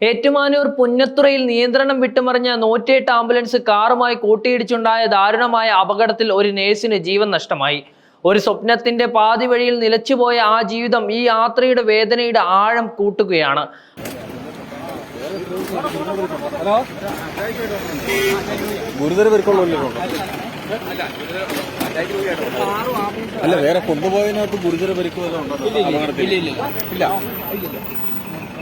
ഏറ്റുമാനൂർ പുന്നത്തുറയിൽ നിയന്ത്രണം വിട്ടുമറിഞ്ഞ നൂറ്റിയെട്ട് ആംബുലൻസ് കാറുമായി കൂട്ടിയിടിച്ചുണ്ടായ ദാരുണമായ അപകടത്തിൽ ഒരു നേഴ്സിന് ജീവൻ നഷ്ടമായി. ഒരു സ്വപ്നത്തിന്റെ പാതി വഴിയിൽ നിലച്ചുപോയ ആ ജീവിതം ഈ യാത്രയുടെ വേദനയുടെ ആഴം കൂട്ടുകയാണ്. ഗുരുതര അല്ല വേറെ കൊണ്ടുപോയതിനകത്ത് ഗുരുതര ഇല്ല വല്ലതും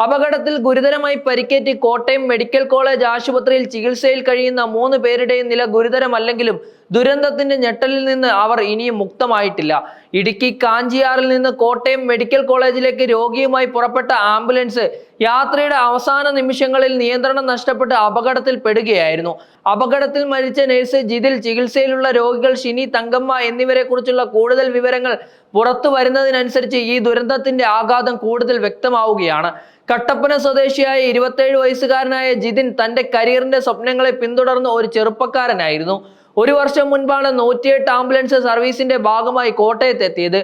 അപകടത്തിൽ ഗുരുതരമായി പരിക്കേറ്റ് കോട്ടയം മെഡിക്കൽ കോളേജ് ആശുപത്രിയിൽ ചികിത്സയിൽ കഴിയുന്ന മൂന്ന് പേരുടെയും നില ഗുരുതരമല്ലെങ്കിലും ദുരന്തത്തിന്റെ ഞെട്ടലിൽ നിന്ന് അവർ ഇനിയും മുക്തമായിട്ടില്ല. ഇടുക്കി കാഞ്ചിയാറിൽ നിന്ന് കോട്ടയം മെഡിക്കൽ കോളേജിലേക്ക് രോഗിയുമായി പുറപ്പെട്ട ആംബുലൻസ് യാത്രയുടെ അവസാന നിമിഷങ്ങളിൽ നിയന്ത്രണം നഷ്ടപ്പെട്ട് അപകടത്തിൽ പെടുകയായിരുന്നു. അപകടത്തിൽ മരിച്ച നഴ്സ് ജിതിൽ ചികിത്സയിലുള്ള രോഗികൾ ഷിനി തങ്കമ്മ എന്നിവരെ കുറിച്ചുള്ള കൂടുതൽ വിവരങ്ങൾ പുറത്തു വരുന്നതിനനുസരിച്ച് ഈ ദുരന്തത്തിന്റെ ആഘാതം കൂടുതൽ വ്യക്തമാവുകയാണ്. കട്ടപ്പന സ്വദേശിയായ ഇരുപത്തേഴ് വയസ്സുകാരനായ ജിതിൻ തന്റെ കരിയറിന്റെ സ്വപ്നങ്ങളെ പിന്തുടർന്ന ഒരു ചെറുപ്പക്കാരനായിരുന്നു. ഒരു വർഷം മുൻപാണ് നൂറ്റിയെട്ട് ആംബുലൻസ് സർവീസിന്റെ ഭാഗമായി കോട്ടയത്ത് എത്തിയത്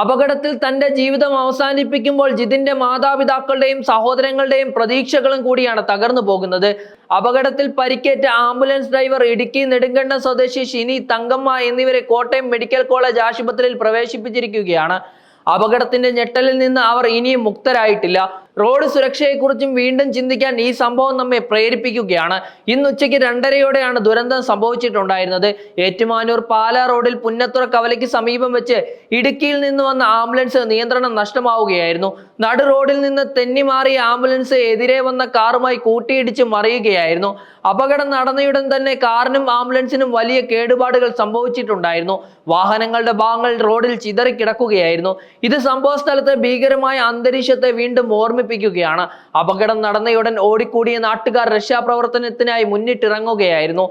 അപകടത്തിൽ തന്റെ ജീവിതം അവസാനിപ്പിക്കുമ്പോൾ ജിതിന്റെ മാതാപിതാക്കളുടെയും സഹോദരങ്ങളുടെയും പ്രതീക്ഷകളും കൂടിയാണ് തകർന്നു പോകുന്നത്. അപകടത്തിൽ പരിക്കേറ്റ ആംബുലൻസ് ഡ്രൈവർ ഇടുക്കി നെടുങ്കണ്ണ സ്വദേശി ഷിനി തങ്കമ്മ എന്നിവരെ കോട്ടയം മെഡിക്കൽ കോളേജ് ആശുപത്രിയിൽ പ്രവേശിപ്പിച്ചിരിക്കുകയാണ്. അപകടത്തിന്റെ ഞെട്ടലിൽ നിന്ന് അവർ ഇനിയും മുക്തരായിട്ടില്ല. റോഡ് സുരക്ഷയെക്കുറിച്ചും വീണ്ടും ചിന്തിക്കാൻ ഈ സംഭവം നമ്മെ പ്രേരിപ്പിക്കുകയാണ്. ഇന്ന് ഉച്ചയ്ക്ക് രണ്ടരയോടെയാണ് ദുരന്തം സംഭവിച്ചിട്ടുണ്ടായിരുന്നത്. ഏറ്റുമാനൂർ പാലാ റോഡിൽ പുന്നത്തുറ കവലയ്ക്ക് സമീപം വെച്ച് ഇടുക്കിയിൽ നിന്ന് വന്ന ആംബുലൻസ് നിയന്ത്രണം നഷ്ടമാവുകയായിരുന്നു. നടു റോഡിൽ നിന്ന് തെന്നിമാറിയ ആംബുലൻസ് എതിരെ വന്ന കാറുമായി കൂട്ടിയിടിച്ച് മറിയുകയായിരുന്നു. അപകടം നടന്നയുടൻ തന്നെ കാറിനും ആംബുലൻസിനും വലിയ കേടുപാടുകൾ സംഭവിച്ചിട്ടുണ്ടായിരുന്നു. വാഹനങ്ങളുടെ ഭാഗങ്ങൾ റോഡിൽ ചിതറിക്കിടക്കുകയായിരുന്നു. ഇത് സംഭവ സ്ഥലത്ത് ഭീകരമായ അന്തരീക്ഷത്തെ വീണ്ടും ഓർമ്മിപ്പിക്കുകയാണ് അപകടം നടന്നയുടൻ ഓടിക്കൂടിയ നാട്ടുകാർ രക്ഷാപ്രവർത്തനത്തിനായി മുന്നിട്ടിറങ്ങുകയായിരുന്നു.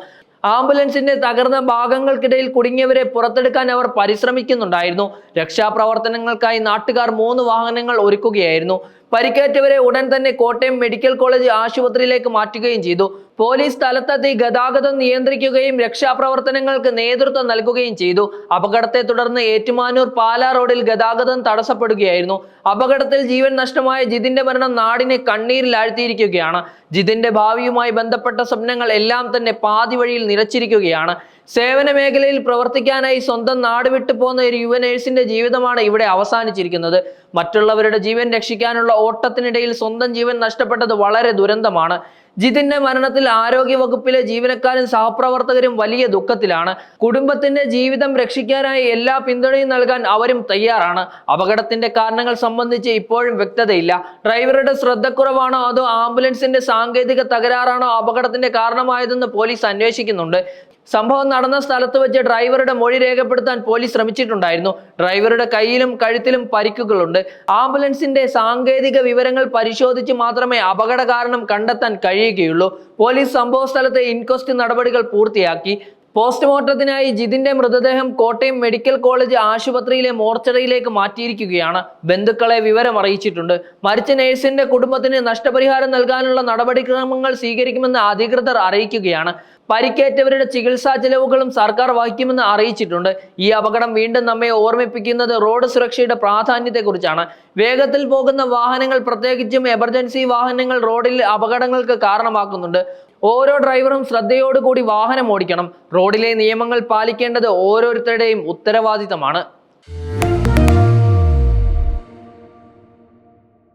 ആംബുലൻസിന്റെ തകർന്ന ഭാഗങ്ങൾക്കിടയിൽ കുടുങ്ങിയവരെ പുറത്തെടുക്കാൻ അവർ പരിശ്രമിക്കുന്നുണ്ടായിരുന്നു. രക്ഷാപ്രവർത്തനങ്ങൾക്കായി നാട്ടുകാർ മൂന്ന് വാഹനങ്ങൾ ഒരുക്കുകയായിരുന്നു. പരിക്കേറ്റവരെ ഉടൻ തന്നെ കോട്ടയം മെഡിക്കൽ കോളേജ് ആശുപത്രിയിലേക്ക് മാറ്റുകയും ചെയ്തു. പോലീസ് സ്ഥലത്തെത്തി ഗതാഗതം നിയന്ത്രിക്കുകയും രക്ഷാപ്രവർത്തനങ്ങൾക്ക് നേതൃത്വം നൽകുകയും ചെയ്തു. അപകടത്തെ തുടർന്ന് ഏറ്റുമാനൂർ പാലാ റോഡിൽ ഗതാഗതം തടസ്സപ്പെടുകയായിരുന്നു. അപകടത്തിൽ ജീവൻ നഷ്ടമായ ജിതിന്റെ മരണം നാടിനെ കണ്ണീരിലാഴ്ത്തിയിരിക്കുകയാണ്. ജിതിന്റെ ഭാവിയുമായി ബന്ധപ്പെട്ട സ്വപ്നങ്ങൾ എല്ലാം തന്നെ പാതി വഴിയിൽ നിലച്ചിരിക്കുകയാണ് സേവന മേഖലയിൽ പ്രവർത്തിക്കാനായി സ്വന്തം നാട് വിട്ടു പോകുന്ന ഒരു യുവ നേഴ്സിന്റെ ജീവിതമാണ് ഇവിടെ അവസാനിച്ചിരിക്കുന്നത്. മറ്റുള്ളവരുടെ ജീവൻ രക്ഷിക്കാനുള്ള ഓട്ടത്തിനിടയിൽ സ്വന്തം ജീവൻ നഷ്ടപ്പെട്ടത് വളരെ ദുരന്തമാണ്. ജിതിന്റെ മരണത്തിൽ ആരോഗ്യ വകുപ്പിലെ ജീവനക്കാരും സഹപ്രവർത്തകരും വലിയ ദുഃഖത്തിലാണ്. കുടുംബത്തിന്റെ ജീവിതം രക്ഷിക്കാനായി എല്ലാ പിന്തുണയും നൽകാൻ അവരും തയ്യാറാണ്. അപകടത്തിന്റെ കാരണങ്ങൾ സംബന്ധിച്ച് ഇപ്പോഴും വ്യക്തതയില്ല. ഡ്രൈവറുടെ ശ്രദ്ധക്കുറവാണോ? അതോ ആംബുലൻസിന്റെ സാങ്കേതിക തകരാറാണോ അപകടത്തിന്റെ കാരണമായതെന്ന് പോലീസ് അന്വേഷിക്കുന്നുണ്ട്. സംഭവം നടന്ന സ്ഥലത്ത് വെച്ച് ഡ്രൈവറുടെ മൊഴി രേഖപ്പെടുത്താൻ പോലീസ് ശ്രമിച്ചിട്ടുണ്ടായിരുന്നു. ഡ്രൈവറുടെ കയ്യിലും കഴുത്തിലും പരിക്കുകളുണ്ട്. ആംബുലൻസിന്റെ സാങ്കേതിക വിവരങ്ങൾ പരിശോധിച്ച് മാത്രമേ അപകട കാരണം കണ്ടെത്താൻ കഴിയുകയുള്ളൂ. പോലീസ് സംഭവ സ്ഥലത്തെ ഇൻക്വസ്റ്റ് നടപടികൾ പൂർത്തിയാക്കി. പോസ്റ്റ്മോർട്ടത്തിനായി ജിതിന്റെ മൃതദേഹം കോട്ടയം മെഡിക്കൽ കോളേജ് ആശുപത്രിയിലെ മോർച്ചറിയിലേക്ക് മാറ്റിയിരിക്കുകയാണ്. ബന്ധുക്കളെ വിവരം അറിയിച്ചിട്ടുണ്ട്. മരിച്ച നേഴ്സിന്റെ കുടുംബത്തിന് നഷ്ടപരിഹാരം നൽകാനുള്ള നടപടിക്രമങ്ങൾ സ്വീകരിക്കുമെന്ന് അധികൃതർ അറിയിക്കുകയാണ്. പരിക്കേറ്റവരുടെ ചികിത്സാ ചെലവുകളും സർക്കാർ വഹിക്കുമെന്ന് അറിയിച്ചിട്ടുണ്ട്. ഈ അപകടം വീണ്ടും നമ്മെ ഓർമ്മിപ്പിക്കുന്നത് റോഡ് സുരക്ഷയുടെ പ്രാധാന്യത്തെക്കുറിച്ചാണ്. വേഗത്തിൽ പോകുന്ന വാഹനങ്ങൾ പ്രത്യേകിച്ചും എമർജൻസി വാഹനങ്ങൾ റോഡിൽ അപകടങ്ങൾക്ക് കാരണമാക്കുന്നുണ്ട്. ഓരോ ഡ്രൈവറും ശ്രദ്ധയോടുകൂടി വാഹനം ഓടിക്കണം. റോഡിലെ നിയമങ്ങൾ പാലിക്കേണ്ടത് ഓരോരുത്തരുടെയും ഉത്തരവാദിത്തമാണ്.